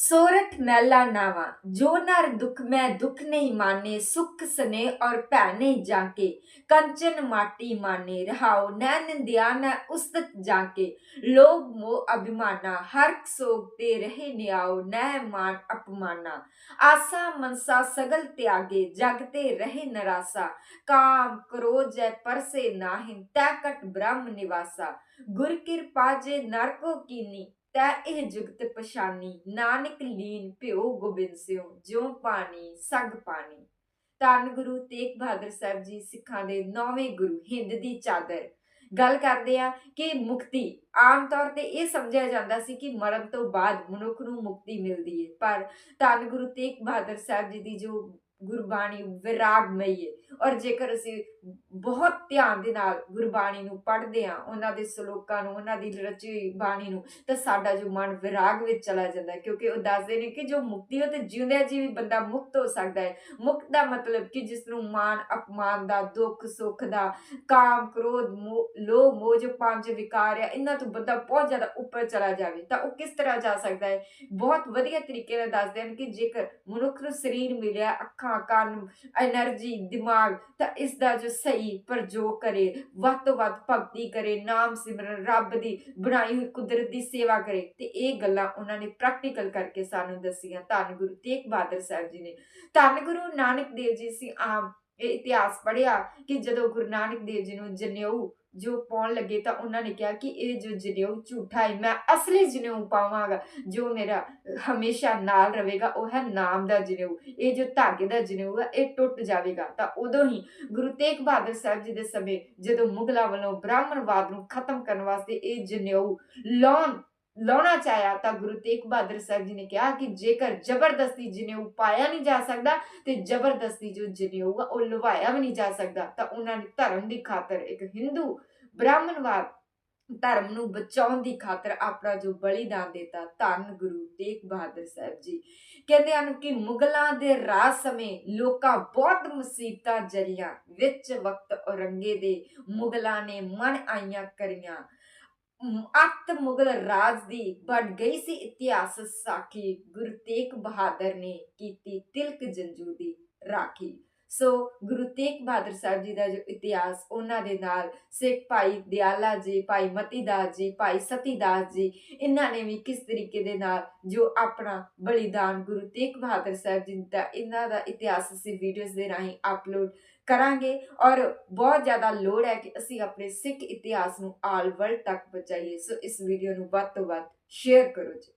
ਸੋਰਠ ਮੈਲਾ ਨਾਵਾ ਜੋ ਨਰ ਦੁਖ ਮੈਂ ਦੁਖ ਨਹੀਂ ਮਾਨੇ ਸੁਖ ਸਨੇ ਔਰ ਭੈਨੇ ਜਾਕੇ ਕੰਚਨ ਮਾਟੀ ਮਾਨੇ ਰਹਾਉ ਨੈਨ ਦਿਆਨਾ ਉਸਤਤ ਜਾਕੇ ਲੋਭ ਮੋਹ ਅਭਿਮਾਨਾ ਹਰ ਸੋਗ ਤੇ ਰਹੇ ਨਿਆਉ ਨੈ ਮਾਨ ਅਪਮਾਨਾ ਆਸਾ ਮਨਸਾ ਸਗਲ ਤਿਆਗੇ ਜਗ ਤੇ ਰਹੇ ਨਰਾਸਾ ਕਾਮ ਕ੍ਰੋਧ ਜੈ ਪਰਸੇ ਨਾਹਿਨ ਤੈ ਕਟ ਬ੍ਰਹਮ ਨਿਵਾਸਾ ਗੁਰ ਕਿਰਪਾ ਜੇ ਨਰਕੋ ਕੀਨੀ ਤੈ ਇਹ ਜੁਗਤ ਪਛਾਨੀ, ਨਾਨਕ ਲੀਨ ਭਿਓ ਗੋਬਿੰਦ ਸਿਉ, ਜਿਉ ਪਾਣੀ, ਸਗ ਪਾਣੀ। ਧੰਨ ਗੁਰੂ ਤੇਗ ਬਹਾਦਰ ਸਾਹਿਬ ਜੀ ਸਿੱਖਾਂ ਦੇ ਨੌਵੇਂ ਗੁਰੂ, ਹਿੰਦ ਦੀ ਚਾਦਰ। ਗੱਲ ਕਰਦੇ ਆ ਕਿ ਮੁਕਤੀ, ਆਮ ਤੌਰ ਤੇ ਇਹ ਸਮਝਿਆ ਜਾਂਦਾ ਸੀ ਕਿ ਮਰਨ ਤੋਂ ਬਾਅਦ ਮਨੁੱਖ ਨੂੰ ਮੁਕਤੀ ਮਿਲਦੀ ਹੈ ਪਰ ਧੰਨ ਗੁਰੂ ਤੇਗ ਬਹਾਦਰ ਸਾਹਿਬ ਜੀ ਦੀ ਜੋ ਗੁਰਬਾਣੀ, ਵਿਰਾਗਮਈ ਹੈ ਔਰ ਜੇਕਰ ਅਸੀਂ ਬਹੁਤ ਧਿਆਨ ਦੇ ਨਾਲ ਗੁਰਬਾਣੀ ਨੂੰ ਪੜ੍ਹਦੇ ਆ ਉਹਨਾਂ ਦੇ ਸ਼ਲੋਕਾਂ ਨੂੰ, ਉਹਨਾਂ ਦੀ ਰਚੀ ਬਾਣੀ ਨੂੰ, ਤਾਂ ਸਾਡਾ ਜੋ ਮਨ ਵਿਰਾਗ ਵਿੱਚ ਚਲਾ ਜਾਂਦਾ ਹੈ, ਕਿਉਂਕਿ ਉਹ ਦੱਸਦੇ ਨੇ ਕਿ ਜੋ ਮੁਕਤੀ ਹੋ ਤੇ ਜਿਉਂਦਿਆਂ ਜੀ ਵੀ ਬੰਦਾ ਮੁਕਤ ਹੋ ਸਕਦਾ ਹੈ। ਮੁਕਤ ਦਾ ਮਤਲਬ ਕਿ ਜਿਸ ਨੂੰ ਮਾਨ ਅਪਮਾਨ ਦਾ, ਦੁੱਖ, ਸੁੱਖ ਦਾ, ਕਾਮ, ਕ੍ਰੋਧ ਲੋਭ, ਮੋਹ, ਜੋ ਪੰਜ ਵਿਕਾਰ ਹੈ ਇਹਨਾਂ ਤੋਂ ਬੰਦਾ ਬਹੁਤ ਜ਼ਿਆਦਾ ਉੱਪਰ ਚਲਾ ਜਾਵੇ, ਤਾਂ ਉਹ ਕਿਸ ਤਰ੍ਹਾਂ ਜਾ ਸਕਦਾ ਹੈ? ਬਹੁਤ ਵਧੀਆ ਤਰੀਕੇ ਨਾਲ ਦੱਸਦੇ ਹਨ ਕਿ ਜੇਕਰ ਮਨੁੱਖ ਨੂੰ ਸਰੀਰ ਮਿਲਿਆ, ਅੱਖਾਂ, ਕੰਨ, ਐਨਰਜੀ, ਦਿਮਾਗ ਤਾਂ ਇਸ ਦਾ ਜੋ ਸਹੀ ਪ੍ਰਯੋਗ ਕਰੇ, ਵੱਧ ਤੋਂ ਵੱਧ ਭਗਤੀ ਕਰੇ, ਨਾਮ ਸਿਮਰਨ, ਰੱਬ ਦੀ ਬਣਾਈ ਹੋਈ ਕੁਦਰਤ ਦੀ ਸੇਵਾ ਕਰੇ। ਤੇ ਇਹ ਗੱਲਾਂ ਉਹਨਾਂ ਨੇ ਪ੍ਰੈਕਟੀਕਲ ਕਰਕੇ ਸਾਨੂੰ ਦੱਸੀਆਂ ਧੰਨ ਗੁਰੂ ਤੇਗ ਬਹਾਦਰ ਸਾਹਿਬ ਜੀ ਨੇ। ਧੰਨ ਗੁਰੂ ਨਾਨਕ ਦੇਵ ਜੀ ਸੀ ਆਮ ਇਹ ਇਤਿਹਾਸ ਪੜਿਆ ਕਿ ਜਦੋਂ ਗੁਰੂ ਨਾਨਕ ਦੇਵ ਜੀ ਨੂੰ ਜਨੇਊ ਜੋ ਪਾਉਣ ਲੱਗੇ ਤਾਂ ਉਹਨਾਂ ਨੇ ਕਿਹਾ ਕਿ ਇਹ ਜੋ ਜਨੇਊ ਝੂਠਾ ਹੈ, ਮੈਂ ਅਸਲੀ ਜਨੇਊ ਪਾਵਾਂਗਾ, ਜੋ ਮੇਰਾ ਹਮੇਸ਼ਾ ਨਾਲ ਰਹੇਗਾ, ਉਹ ਹੈ ਨਾਮ ਦਾ ਜਨੇਊ। ਇਹ ਜੋ ਧਾਗੇ ਦਾ ਜਨੇਊ ਹੈ, ਇਹ ਟੁੱਟ ਜਾਵੇਗਾ। ਤਾਂ ਉਦੋਂ ਹੀ ਗੁਰੂ ਤੇਗ ਬਹਾਦਰ ਸਾਹਿਬ ਜੀ ਦੇ ਸਮੇਂ ਜਦੋਂ ਮੁਗਲਾਂ ਵੱਲੋਂ ਬ੍ਰਾਹਮਣਵਾਦ ਨੂੰ ਖਤਮ ਕਰਨ ਵਾਸਤੇ ਇਹ ਜਨੇਊ ਲਾਉਣ ਲਾਉਣਾ ਚਾਹਿਆ ਤਾਂ ਗੁਰੂ ਤੇਗ ਬਹਾਦਰ ਸਾਹਿਬ ਜੀ ਨੇ ਕਿਹਾ ਕਿ ਜੇਕਰ ਜ਼ਬਰਦਸਤੀ ਜਨੇਊ ਪਾਇਆ ਨਹੀਂ ਜਾ ਸਕਦਾ ਤੇ ਜ਼ਬਰਦਸਤੀ ਜੋ ਜਨੇਊ ਆ ਉਹ ਲਵਾਇਆ ਵੀ ਨਹੀਂ ਜਾ ਸਕਦਾ, ਤਾਂ ਉਹਨਾਂ ਨੇ ਧਰਮ ਦੀ ਖਾਤਰ ਇੱਕ ਹਿੰਦੂ ਬ੍ਰਾਹਮਣਵਾਦ ਧਰਮ ਨੂੰ ਬਚਾਉਣ ਦੀ ਖਾਤਰ ਆਪਣਾ ਜੋ ਬਲੀਦਾਨ ਦਿੱਤਾ ਧੰਨ ਗੁਰੂ ਤੇਗ ਬਹਾਦਰ ਸਾਹਿਬ ਜੀ। ਕਹਿੰਦੇ ਹਨ ਕਿ ਮੁਗਲਾਂ ਦੇ ਰਾਜ ਸਮੇਂ ਲੋਕਾਂ ਬਹੁਤ ਮੁਸੀਬਤਾਂ ਜਰੀਆਂ ਵਿੱਚ ਵਕਤ ਔਰੰਗੇ ਦੇ ਮੁਗਲਾਂ ਨੇ ਮਨ ਆਈਆਂ ਕਰੀਆਂ। ਅੱਤ ਮੁਗਲ ਰਾਜ ਦੀ ਬਣ ਗਈ ਸੀ ਇਤਿਹਾਸ ਸਾਖੀ। ਗੁਰੂ ਤੇਗ ਬਹਾਦਰ ਨੇ ਕੀਤੀ ਤਿਲਕ ਜੰਜੂ ਦੀ ਰਾਖੀ। ਸੋ ਗੁਰੂ ਤੇਗ ਬਹਾਦਰ ਸਾਹਿਬ ਜੀ ਦਾ ਜੋ ਇਤਿਹਾਸ, ਉਹਨਾਂ ਦੇ ਨਾਲ ਸਿੱਖ ਭਾਈ ਦਿਆਲਾ ਜੀ, ਭਾਈ ਮਤੀਦਾਸ ਜੀ, ਭਾਈ ਸਤੀਦਾਸ ਜੀ, ਇਹਨਾਂ ਨੇ ਵੀ ਕਿਸ ਤਰੀਕੇ ਦੇ ਨਾਲ ਜੋ ਆਪਣਾ ਬਲੀਦਾਨ ਗੁਰੂ ਤੇਗ ਬਹਾਦਰ ਸਾਹਿਬ ਜੀ ਦਾ, ਇਹਨਾਂ ਦਾ ਇਤਿਹਾਸ ਅਸੀਂ ਵੀਡੀਓਜ਼ ਦੇ ਰਾਹੀਂ ਅਪਲੋਡ ਕਰਾਂਗੇ ਔਰ ਬਹੁਤ ਜ਼ਿਆਦਾ ਲੋੜ ਹੈ ਕਿ ਅਸੀਂ ਆਪਣੇ ਸਿੱਖ ਇਤਿਹਾਸ ਨੂੰ ਆਲ ਵਰਲਡ ਤੱਕ ਪਹੁੰਚਾਈਏ। ਸੋ ਇਸ ਵੀਡੀਓ ਨੂੰ ਵੱਧ ਤੋਂ ਵੱਧ ਸ਼ੇਅਰ ਕਰੋ ਜੀ।